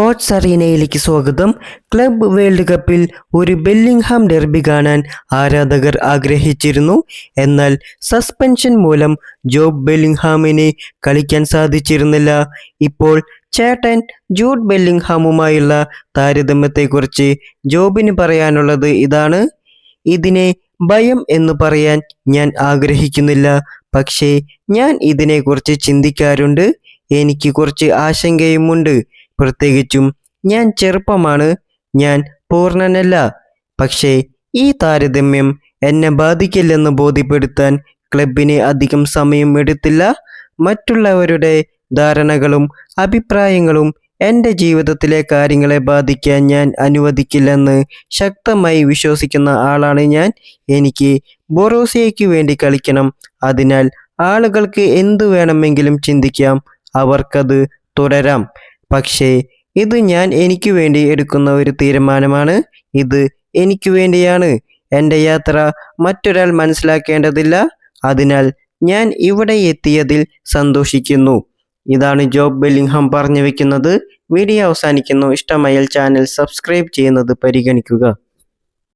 Sports അറീനയിലേക്ക് സ്വാഗതം. Club world കപ്പിൽ ഒരു ബെല്ലിംഗ്ഹാം ഡെർബി കാണാൻ ആരാധകർ ആഗ്രഹിച്ചിരുന്നു. എന്നാൽ സസ്പെൻഷൻ മൂലം ജോബ് ബെല്ലിംഗ്ഹാമിന് കളിക്കാൻ സാധിച്ചിരുന്നില്ല. ഇപ്പോൾ ചേട്ടൻ ജൂഡ് ബെല്ലിംഗ്ഹാമുമായുള്ള താരതമ്യത്തെക്കുറിച്ച് ജോബിന് പറയാനുള്ളത് ഇതാണ്. ഇതിനെ ഭയം എന്ന് പറയാൻ ഞാൻ ആഗ്രഹിക്കുന്നില്ല. പക്ഷേ ഞാൻ ഇതിനെക്കുറിച്ച് ചിന്തിക്കാറുണ്ട്. എനിക്ക് കുറച്ച് ആശങ്കയുമുണ്ട്. പ്രത്യേകിച്ചും ഞാൻ ചെറുപ്പമാണ് ഞാൻ പൂർണനല്ല. പക്ഷേ ഈ താരതമ്യം എന്നെ ബാധിക്കില്ലെന്ന് ബോധ്യപ്പെടുത്താൻ ക്ലബിന് അധികം സമയം എടുത്തില്ല. മറ്റുള്ളവരുടെ ധാരണകളും അഭിപ്രായങ്ങളും എന്റെ ജീവിതത്തിലെ കാര്യങ്ങളെ ബാധിക്കാൻ ഞാൻ അനുവദിക്കില്ലെന്ന് ശക്തമായി വിശ്വസിക്കുന്ന ആളാണ് ഞാൻ. എനിക്ക് ബൊറോസിയയ്ക്ക് വേണ്ടി കളിക്കണം. അതിനാൽ ആളുകൾക്ക് എന്തു വേണമെങ്കിലും ചിന്തിക്കാം. അവർക്കത് തുടരാം. പക്ഷേ ഇത് ഞാൻ എനിക്ക് വേണ്ടി എടുക്കുന്ന ഒരു തീരുമാനമാണ്. ഇത് എനിക്ക് വേണ്ടിയാണ്. എന്റെ യാത്ര മറ്റൊരാൾ മനസ്സിലാക്കേണ്ടതില്ല. അതിനാൽ ഞാൻ ഇവിടെ എത്തിയതിൽ സന്തോഷിക്കുന്നു. ഇതാണ് ജോബ് ബെല്ലിംഗ്ഹാം പറഞ്ഞു വെക്കുന്നത് വീഡിയോ അവസാനിക്കുന്നു. ഇഷ്ടമായാൽ ചാനൽ സബ്സ്ക്രൈബ് ചെയ്യുന്നത് പരിഗണിക്കുക.